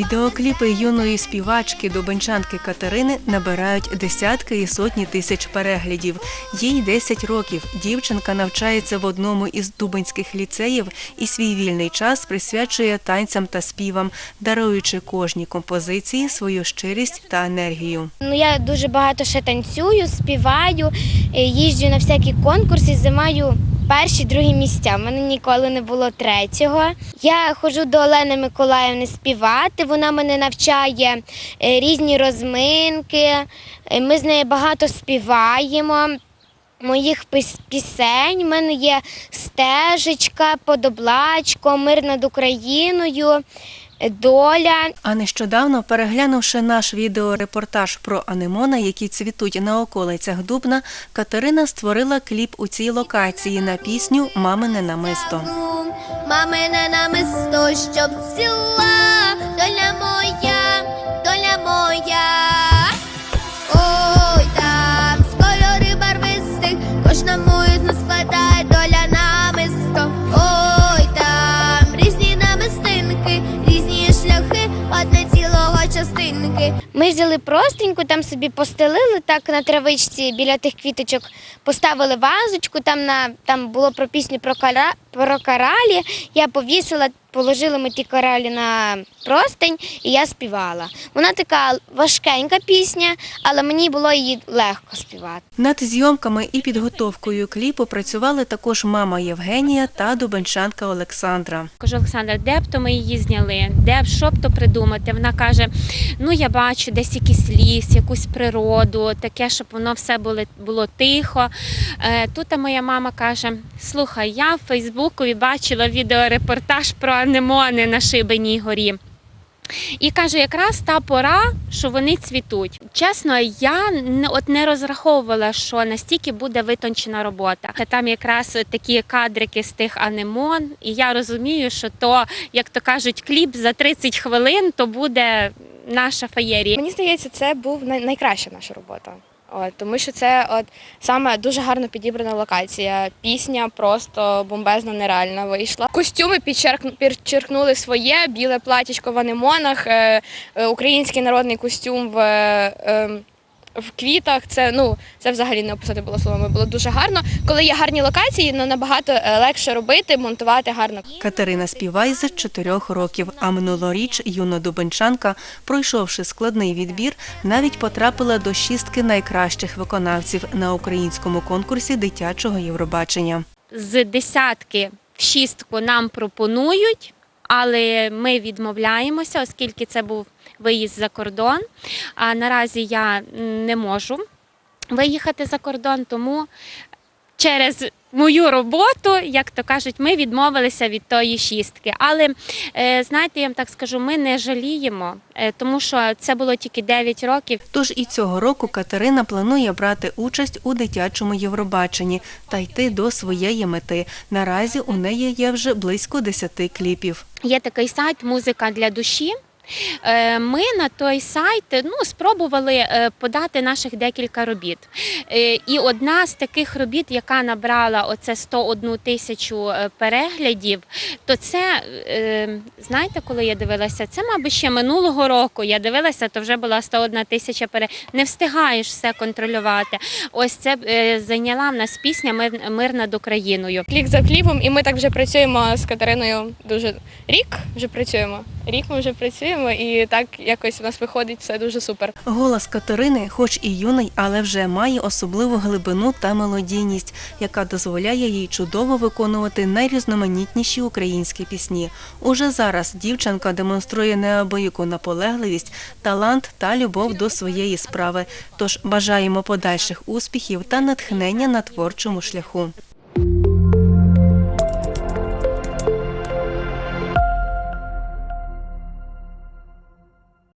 Відеокліпи юної співачки дубенчанки Катерини набирають десятки і сотні тисяч переглядів. Їй 10 років. Дівчинка навчається в одному із дубенських ліцеїв і свій вільний час присвячує танцям та співам, даруючи кожній композиції свою щирість та енергію. Ну, я дуже багато ще танцюю, співаю, е, їжджу на всякі конкурси, займаю перші, другі місця. У мене ніколи не було третього. Я ходжу до Олени Миколаївни співати. Вона мене навчає е, різні розминки. Е, Ми з нею багато співаємо. Моїх піс- пісень. У мене є стежечка, подоблачко, мир над Україною, доля. А нещодавно, переглянувши наш відеорепортаж про анемона, які цвітуть на околицях Дубна, Катерина створила кліп у цій локації на пісню Мамине намисто. Мамине намисто, щоб ціла, доля моя, частинки. Ми взяли простеньку, там собі постелили так на травичці біля тих квіточок, поставили вазочку, там на там було про пісню про кара, про каралі. Я повісила, положили ми ті каралі на простень, і я співала. Вона така важкенька пісня, але мені було її легко співати. Над зйомками і підготовкою кліпу працювали також мама Євгенія та дубенчанка Олександра. Кажу, Олександра, де б то ми її зняли, де б що б то придумати. Вона каже: ну я бачу десь якийсь ліс, якусь природу, таке, щоб воно все було, було тихо. Е, Тут моя мама каже: слухай, я в Фейсбукові бачила відеорепортаж про анемони на Шибеній горі. І каже, якраз та пора, що вони цвітуть. Чесно, я не от не розраховувала, що настільки буде витончена робота. Там якраз такі кадрики з тих анемон, і я розумію, що то, як то кажуть, кліп за 30 хвилин, то буде наша феєрія. Мені здається, це був найкраща наша робота. От, тому що це от саме дуже гарно підібрана локація. Пісня просто бомбезно нереальна вийшла. Костюми підчеркну- підчеркнули своє біле платічко в анемонах, е, е, український народний костюм в, е, в квітах. Це ну це взагалі не описати було словами. Було дуже гарно. Коли є гарні локації, ну набагато е, легше робити, монтувати гарно. Катерина співає з чотирьох років, а минулоріч юна дубенчанка, пройшовши складний відбір, навіть потрапила до шістки найкращих виконавців на українському конкурсі дитячого Євробачення. З десятки в шістку нам пропонують, але ми відмовляємося, оскільки це був виїзд за кордон. А наразі я не можу виїхати за кордон, тому через мою роботу, як то кажуть, ми відмовилися від тої шістки. Але е, знаєте, я вам так скажу, ми не жаліємо, е, тому що це було тільки 9 років. Тож і цього року Катерина планує брати участь у дитячому Євробаченні та йти до своєї мети. Наразі у неї є вже близько 10 кліпів. Є такий сайт Музика для душі. Е, Ми на той сайт ну, спробували е, подати наших декілька робіт. Е, І одна з таких робіт, яка набрала оце 101 тисячу переглядів, то це, знаєте, коли я дивилася, це, мабуть, ще минулого року. Я дивилася, то вже була 101 тисяча переглядів. Не встигаєш все контролювати. Ось це зайняла в нас пісня «Мир- Мир над Україною. Клік за кліпом, і ми так вже працюємо з Катериною дуже рік. Вже працюємо. Рік ми вже працюємо, і так якось у нас виходить все дуже супер. Голос Катерини, хоч і юний, але вже має особливу глибину та мелодійність, яка дозволяє їй чудово виконувати найрізноманітніші українські пісні. Уже зараз дівчинка демонструє неабияку наполегливість, талант та любов до своєї справи. Тож бажаємо подальших успіхів та натхнення на творчому шляху.